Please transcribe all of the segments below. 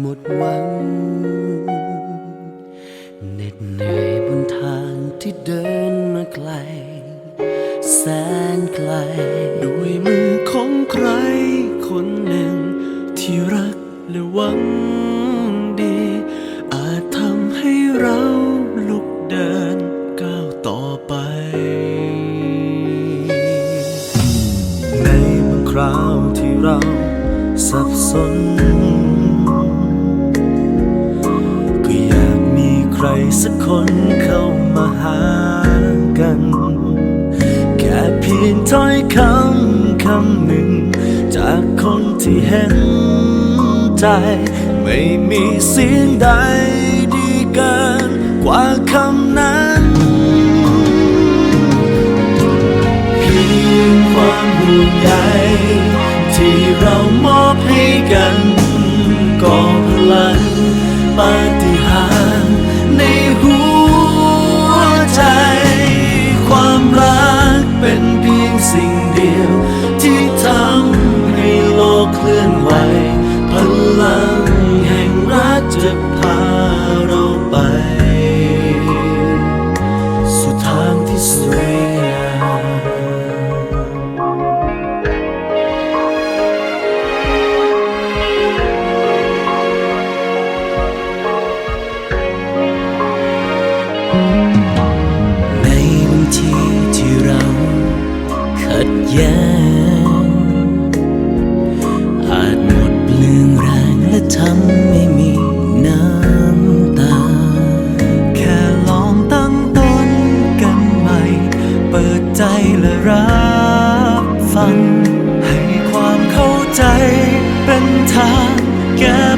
หมดหวังเหน็ดเหนื่อยบนทางที่เดินมาไกล แสนไกล ด้วยมือของใครคนหนึ่ง ที่รักและหวังดี อาจทำให้เราลุกเดินก้าวต่อไป ในบางคราวที่เราสับสน รสักคนเข้ามาหากัน แค่เพียงถ้อยคำคำหนึ่ง จากคนที่เห็นใจ ไม่มีเสียงใดดีเกินกว่าคำนั้นเพียงความห่วงใย พียงสิ่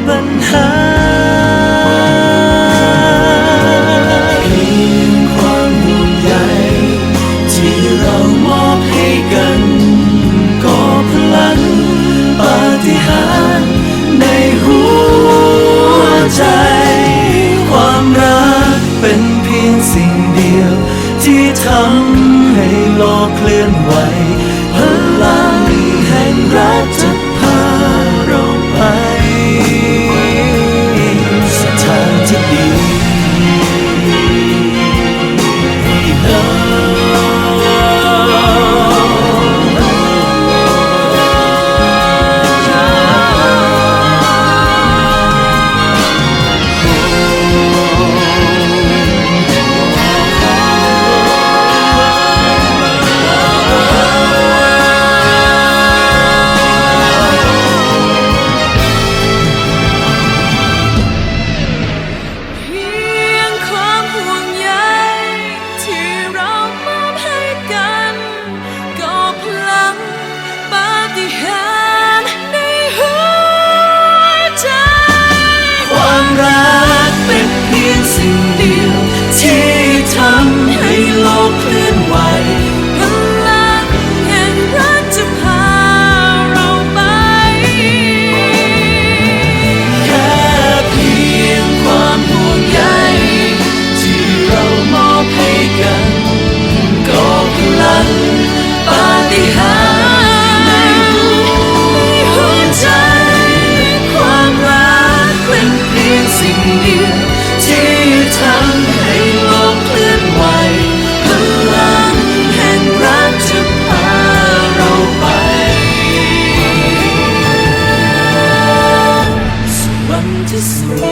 ปัญหาเพียงความห่วงใยที่เรามอบให้กันก่อพลังปาฏิหาริย์ในหัวใจ ความรักเป็นเพียงสิ่งเดียว ที่ทำให้โลกเคลื่อนไหว just